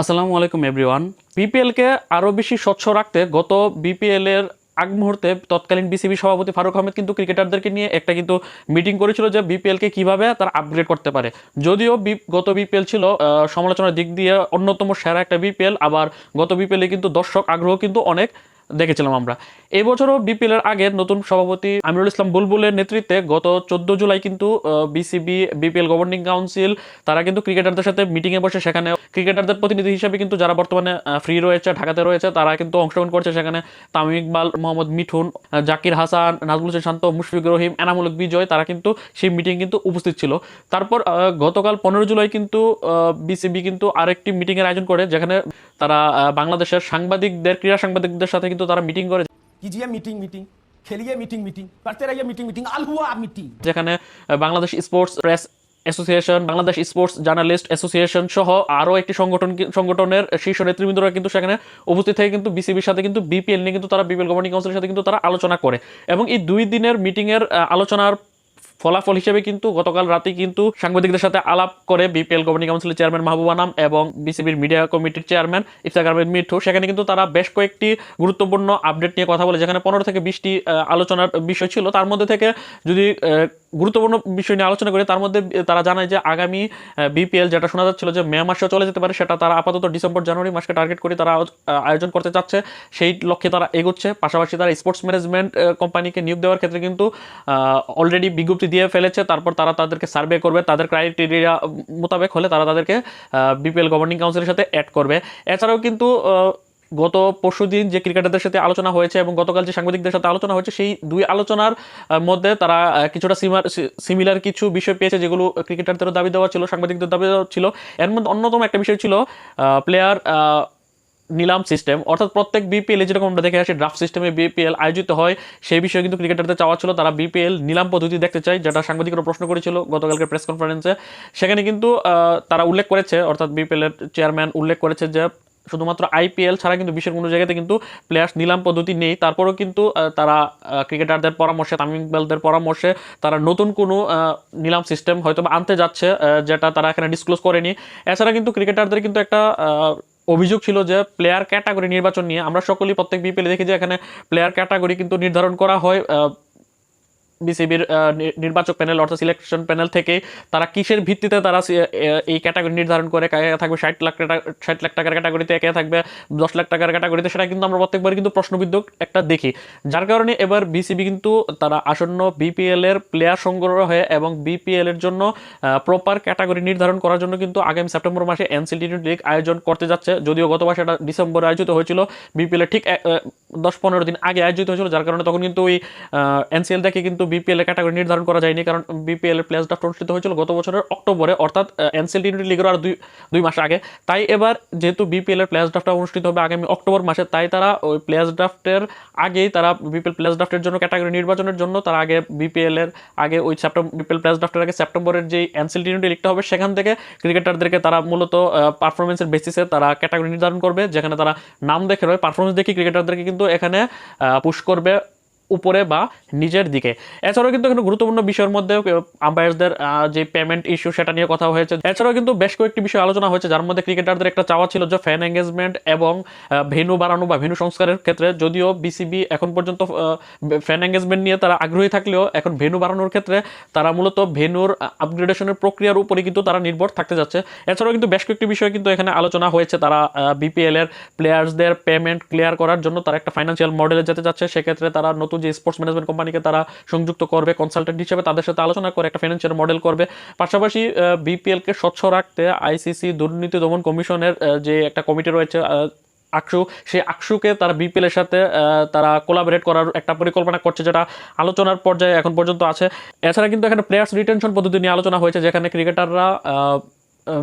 আসসালামু আলাইকুম এভরিওয়ান বিপিএলকে আরও বেশি স্বচ্ছ রাখতে গত বিপিএলের আগ মুহূর্তে তৎকালীন বিসিবি সভাপতি ফারুক আহমেদ কিন্তু ক্রিকেটারদেরকে নিয়ে একটা কিন্তু মিটিং করেছিল যে বিপিএলকে কীভাবে তারা আপগ্রেড করতে পারে। যদিও গত বিপিএল ছিল সমালোচনার দিক দিয়ে অন্যতম সেরা একটা বিপিএল আবার গত বিপিএলে কিন্তু দর্শক আগ্রহ কিন্তু অনেক দেখেছিলাম আমরা। এই বছরও বিপিএল এর আগে নতুন সভাপতি আমিরুল ইসলাম বুলবুলের নেতৃত্বে গত চোদ্দ জুলাই কিন্তু বিসিবি বিপিএল গভর্নিং কাউন্সিল তারা কিন্তু ক্রিকেটারদের সাথে মিটিংয়ে বসে সেখানে ক্রিকেটারদের প্রতিনিধি হিসেবে কিন্তু যারা বর্তমানে ফ্রি রয়েছে, ঢাকাতে রয়েছে, তারা কিন্তু অংশগ্রহণ করছে সেখানে। তামিম ইকবাল, মোহাম্মদ মিঠুন জাকির হাসান, নাজমুল হোসেন শান্ত মুশফিক রহিম এনামুলক বিজয় তারা কিন্তু সেই মিটিং কিন্তু উপস্থিত ছিল। তারপর গতকাল পনেরো জুলাই কিন্তু বিসিবি কিন্তু আরেকটি মিটিংয়ের আয়োজন করে, যেখানে তারা বাংলাদেশের সাংবাদিকদের, ক্রীড়া সাংবাদিকদের সাথে কিন্তু তারা মিটিং করে। कीजिए मीटिंग मीटिंग खेलिए मीटिंग मीटिंग करते रहिए मीटिंग मीटिंग आल हुआ मीटिंग যেখানে আহ, Bangladesh sports press association Bangladesh sports journalist association সহ আরও একটি সংগঠন কি- সংগঠনের শীর্ষ নেতৃবৃন্দরা কিন্তু সেখানে উপস্থিত থেকে কিন্তু বিসিবির সাথে কিন্তু বিপিএল নিয়ে কিন্তু তারা বিপিএল গভর্নিং কাউন্সিলের সাথে কিন্তু তারা আলোচনা করে এবং এই দুই দিনের মিটিংয়ের আহ, আলোচনার ফলাফল হিসেবে কিন্তু গতকাল রাতে কিন্তু সাংবাদিকদের সাথে আলাপ করে বিপিএল গভর্নিং কাউন্সিলের চেয়ারম্যান মাহবুবা নাম এবং বিসিবির মিডিয়া কমিটির চেয়ারম্যান ইফতার আহমেদ মিঠু। সেখানে কিন্তু তারা বেশ কয়েকটি গুরুত্বপূর্ণ আপডেট নিয়ে কথা বলে, যেখানে পনেরো থেকে বিশটি আলোচনার বিষয় ছিল। তার মধ্যে থেকে যদি গুরুত্বপূর্ণ বিষয় নিয়ে আলোচনা করে, তার মধ্যে তারা জানায় যে আগামী বিপিএল যেটা শোনা যাচ্ছিল যে মে মাসেও চলে যেতে পারে, সেটা তারা আপাতত ডিসেম্বর, জানুয়ারি মাসকে টার্গেট করে তারা আয়োজন করতে চাচ্ছে। সেই লক্ষ্যে তারা এগোচ্ছে। পাশাপাশি তারা স্পোর্টস ম্যানেজমেন্ট কোম্পানিকে নিয়োগ দেওয়ার ক্ষেত্রে কিন্তু অলরেডি বিজ্ঞপ্তি দিয়ে ফেলেছে, তারপর তারা তাদেরকে সার্ভে করবে, তাদের ক্রাইটেরিয়া মোতাবেক হলে তারা তাদেরকে বিপিএল গভর্নিং কাউন্সিলের সাথে অ্যাড করবে। এছাড়াও কিন্তু গত পরশুদিন যে ক্রিকেটারদের সাথে আলোচনা হয়েছে এবং গতকাল যে সাংবাদিকদের সাথে আলোচনা হয়েছে, সেই দুই আলোচনার মধ্যে তারা কিছুটা সিমার সিমিলার কিছু বিষয় পেয়েছে যেগুলো ক্রিকেটারদেরও দাবি দেওয়া ছিল, সাংবাদিকদের দাবি দেওয়া ছিল। এর মধ্যে অন্যতম একটা বিষয় ছিল প্লেয়ার নিলাম সিস্টেম অর্থাৎ প্রত্যেক বিপিএল যেরকম আমরা দেখে আসি ড্রাফট সিস্টেমে বিপিএল আয়োজিত হয়, সেই বিষয়ে কিন্তু ক্রিকেটারদের চাওয়া ছিল, তারা বিপিএল নিলাম পদ্ধতি দেখতে চায়, যেটা সাংবাদিকরা প্রশ্ন করেছিল গতকালকে প্রেস কনফারেন্সে সেখানে কিন্তু তারা উল্লেখ করেছে, অর্থাৎ বিপিএল এর চেয়ারম্যান উল্লেখ করেছে যে, শুধুমাত্র আইপিএল ছাড়া কিন্তু বিশ্বের কোনো জায়গাতে কিন্তু প্লেয়ার্স নিলাম পদ্ধতি নেই। তারপরেও কিন্তু তারা ক্রিকেটারদের পরামর্শে, তামিম ইকবালদের পরামর্শে, তারা নতুন কোনো নিলাম সিস্টেম হয়তো আনতে যাচ্ছে যেটা তারা এখানে ডিসক্লোজ করেনি। এছাড়া কিন্তু ক্রিকেটারদের কিন্তু একটা অভিযোগ ছিল যে প্লেয়ার ক্যাটাগরি নির্বাচন নিয়ে আমরা সকলেই প্রত্যেক বিপিএল দেখি যে এখানে প্লেয়ার ক্যাটাগরি কিন্তু নির্ধারণ করা হয় বিসিবির নির্বাচক প্যানেল অর্থাৎ সিলেকশন প্যানেল থেকে তারা কিসের ভিত্তিতে তারা এই ক্যাটাগরি নির্ধারণ করে থাকবে, ষাট লাখ টাকা- ষাট লাখ টাকার ক্যাটাগরিতে কে থাকবে, দশ লাখ টাকার ক্যাটাগরিতে সেটা কিন্তু আমরা প্রত্যেকবার কিন্তু প্রশ্নবিদ্ধ একটা দেখি। যার কারণে এবার বিসিবি কিন্তু তারা আসন্ন বিপিএল এর প্লেয়ার সংগ্রহ হয়ে এবং বিপিএল এর জন্য প্রপার ক্যাটাগরি নির্ধারণ করার জন্য কিন্তু আগামী সেপ্টেম্বর মাসে এনসিটি লিগ আয়োজন করতে যাচ্ছে। যদিও গত মাসে এটা ডিসেম্বরে আয়োজিত হয়েছিল বিপিএল এর ঠিক এক- দশ পনেরো দিন আগে আয়োজিত হয়েছিল, যার কারণে তখন কিন্তু ওই এনসিএল থেকে কিন্তু বিপিএল এর ক্যাটাগরি নির্ধারণ করা যায়নি, কারণ বিপিএল এর প্লেয়ার্স ড্রাফট অনুষ্ঠিত হয়েছিল গত বছরের অক্টোবরে, অর্থাৎ এনসিএল টি লিগের আর দুই দুই মাস আগে। তাই এবার যেহেতু বিপিএল এর প্লেয়ার্স ড্রাফটটা অনুষ্ঠিত হবে আগামী অক্টোবর মাসে, তাই তারা ওই প্লেয়ার্স ড্রাফটের আগেই তারা বিপিএল প্লেয়ার্স ড্রাফটের জন্য ক্যাটাগরি নির্বাচনের জন্য তারা আগে বিপিএল এর আগে ওই সেপ্টেম্বর বিপিএল প্লেয়ার্স ড্রাফটের আগে সেপ্টেম্বরের যে এনসিএল টি লিগটা হবে, সেখান থেকে ক্রিকেটারদেরকে তারা মূলত পারফরমেন্সের বেসিসে তারা ক্যাটাগরি নির্ধারণ করবে, যেখানে তারা নাম দেখে রয় পারফরমেন্স দেখে ক্রিকেটারদেরকে কিন্তু এখানে পুশ করবে। উপরে বা নিজের দিকে। এছাড়াও কিন্তু এখানে গুরুত্বপূর্ণ বিষয়ের মধ্যে আম্পায়ারদের যে পেমেন্ট ইস্যু সেটা নিয়ে কথা হয়েছে। এছাড়াও কিন্তু বেশ কয়েকটি বিষয় আলোচনা হয়েছে, যার মধ্যে ক্রিকেটারদের একটা চাওয়া ছিল যে ফ্যান এঙ্গেজমেন্ট এবং ভেনু বাড়ানো বা ভেনু সংস্কারের ক্ষেত্রে যদিও বিসিবি এখন পর্যন্ত ফ্যান এঙ্গেজমেন্ট নিয়ে তারা আগ্রহী থাকলেও এখন ভেনু বাড়ানোর ক্ষেত্রে তারা মূলত ভেনুর আপগ্রেডেশনের প্রক্রিয়ার উপরে কিন্তু তারা নির্ভর থাকতে যাচ্ছে। এছাড়াও কিন্তু বেশ কয়েকটি বিষয় কিন্তু এখানে আলোচনা হয়েছে। তারা বিপিএল এর প্লেয়ার্সদের পেমেন্ট ক্লিয়ার করার জন্য তারা একটা ফাইন্যান্সিয়াল মডেলে যেতে যাচ্ছে। সেক্ষেত্রে তারা নতুন যে স্পোর্টস ম্যানেজমেন্ট কোম্পানিকে তারা সংযুক্ত করবে কনসালটেন্ট হিসেবে তাদের সাথে আলোচনা করে একটা ফিনান্সিয়াল মডেল করবে। পাশাপাশি বিপিএলকে স্বচ্ছ রাখতে আইসিসি দুর্নীতি দমন কমিশনের যে একটা কমিটি রয়েছে আকসু, সেই আকসুকে তারা বিপিএল এর সাথে তারা কোলাবরেট করার একটা পরিকল্পনা করছে যেটা আলোচনার পর্যায়ে এখন পর্যন্ত আছে। এছাড়া কিন্তু এখানে প্লেয়ার্স রিটেনশন পদ্ধতি নিয়ে আলোচনা হয়েছে, যেখানে ক্রিকেটাররা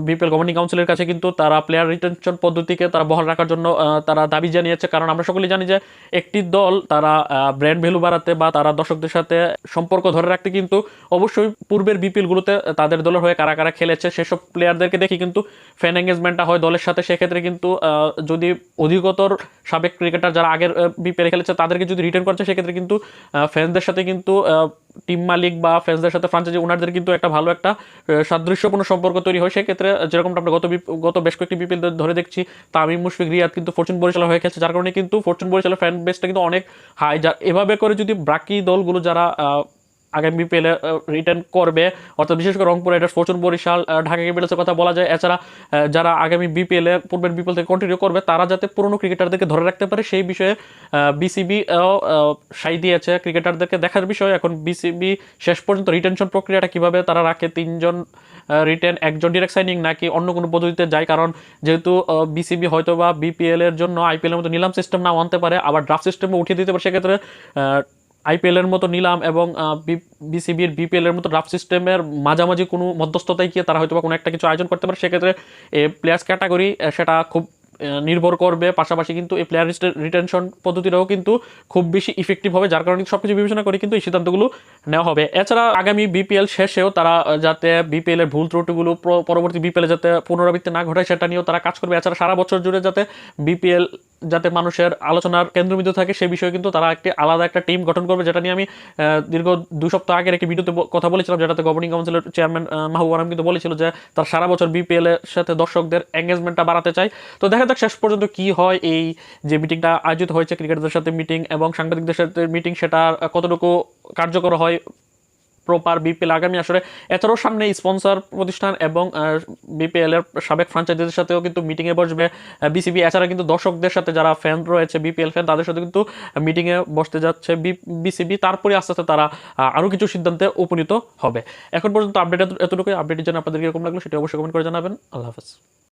বিপিএল গভর্নিং কাউন্সিলের কাছে কিন্তু তারা প্লেয়ার রিটেনশন পদ্ধতিকে তারা বহাল রাখার জন্য তারা দাবি জানিয়েছে। কারণ আমরা সকলেই জানি যে একটি দল তারা ব্র্যান্ড ভ্যালু বাড়াতে বা তারা দর্শকদের সাথে সম্পর্ক ধরে রাখতে কিন্তু অবশ্যই পূর্বের বিপিএল গুলোতে তাদের দলের হয়ে কারা কারা খেলেছে, সেসব প্লেয়ারদেরকে দেখি কিন্তু ফ্যান এঙ্গেজমেন্টটা হয় দলের সাথে। সেক্ষেত্রে কিন্তু যদি অধিকতর সাবেক ক্রিকেটার যারা আগের বিপিএল খেলেছে তাদেরকে যদি রিটার্ন করছে, সেক্ষেত্রে কিন্তু ফ্যানদের সাথে কিন্তু টিম মালিক বা ফ্যান্সদের সাথে ফ্রাঞ্চাইজি ওনারদের কিন্তু একটা ভালো একটা সাদৃশ্যপূর্ণ সম্পর্ক তৈরি হয়। সেক্ষেত্রে যেরকমটা আমরা গত গত বেশ কয়েকটি বিপিএল ধরে দেখছি, তামিম, মুশফিক, রিয়াদ কিন্তু ফরচুন পরিচালনা হয়ে খেলছে। যার কারণে কিন্তু ফরচুন পরিচালনা ফ্যান বেসটা কিন্তু অনেক হাই যা, এভাবে করে যদি বাকি দলগুলো যারা আগামী বিপিএল রিটার্ন করবে। অর্থাৎ বিশেষ করে রংপুর রাইডার্স ফরচুন বরিশাল ঢাকা ক্যাপিটালসের কথা বলা যায়। এছাড়া যারা আগামী বিপিএল পূর্বের বিপিএল থেকে কন্টিনিউ করবে, তারা যাতে পুরনো ক্রিকেটারদেরকে ধরে রাখতে পারে, সেই বিষয়ে বিসিবি সাই দিয়েছে ক্রিকেটারদেরকে দেখার বিষয়, এখন বিসিবি শেষ পর্যন্ত রিটেনশন প্রক্রিয়াটা কীভাবে তারা রাখে? তিনজন রিটেন একজন ডিরেক্ট সাইনিং নাকি অন্য কোনো পদ্ধতিতে যায়? কারণ যেহেতু বিসিবি হয়তো বা বিপিএল এর জন্য আইপিএলের মতো নিলাম সিস্টেম নাও আনতে পারে, আবার ড্রাফট সিস্টেমে উঠিয়ে দিতে পারে, সেক্ষেত্রে আইপিএল এর মতো নিলাম এবং বিসিবির বিপিএল এর মতো ড্রাফট সিস্টেমের মাঝামাঝি কোনো মধ্যস্থতায় গিয়ে তারা হয়তো বা কোনো একটা কিছু আয়োজন করতে পারে। সেক্ষেত্রে এ প্লেয়ার্স ক্যাটাগরি সেটা খুব নির্ভর করবে। পাশাপাশি কিন্তু এই প্লেয়ার রিটেনশন পদ্ধতিটাও কিন্তু খুব বেশি ইফেক্টিভ হবে, যার কারণে সবকিছু বিবেচনা করে কিন্তু এই সিদ্ধান্তগুলো নেওয়া হবে। এছাড়া আগামী বিপিএল শেষেও তারা যাতে বিপিএল এর ভুল ত্রুটিগুলো পরবর্তী বিপিএল যাতে পুনরাবৃত্তি না ঘটায়, সেটা নিয়েও তারা কাজ করবে। এছাড়া সারা বছর জুড়ে যাতে বিপিএল যাতে মানুষের আলোচনার কেন্দ্রবিন্দু থাকে সেই বিষয়ে কিন্তু তারা একটি আলাদা একটা টিম গঠন করবে, যেটা নিয়ে আমি দীর্ঘ দুই সপ্তাহ আগের একটি ভিডিওতে কথা বলেছিলাম, যেটাতে গভর্নিং কাউন্সিলের চেয়ারম্যান মাহবুব আলম কিন্তু বলেছিল যে তার সারা বছর বিপিএল এর সাথে দর্শকদের এঙ্গেজমেন্টটা বাড়াতে চায়। তো দেখা যাক শেষ পর্যন্ত কি হয় এই যে মিটিংটা আয়োজিত হয়েছে ক্রিকেটারদের সাথে মিটিং এবং সাংবাদিকদের সাথে মিটিং সেটা কতটুকু কার্যকর হয় প্রপার বিপিএল আগামী আসরে এছাড়াও সামনে স্পন্সর প্রতিষ্ঠান এবং বিপিএল এর সাবেক ফ্রাঞ্চাইজিদের সাথেও কিন্তু মিটিংয়ে বসবে। বিসিবি এছাড়া কিন্তু দর্শকদের সাথে যারা ফ্যান রয়েছে বিপিএল ফ্যান তাদের সাথে কিন্তু মিটিংয়ে বসতে যাচ্ছে বিসিবি তারপরে আস্তে আস্তে তারা আরও কিছু সিদ্ধান্তে উপনীত হবে। এখন পর্যন্ত আপডেট এতটুকুই। আপডেটের জন্য আপনাদের কীরকম লাগল সেটা অবশ্যই কমেন্ট করে জানাবেন। আল্লাহ হাফেজ।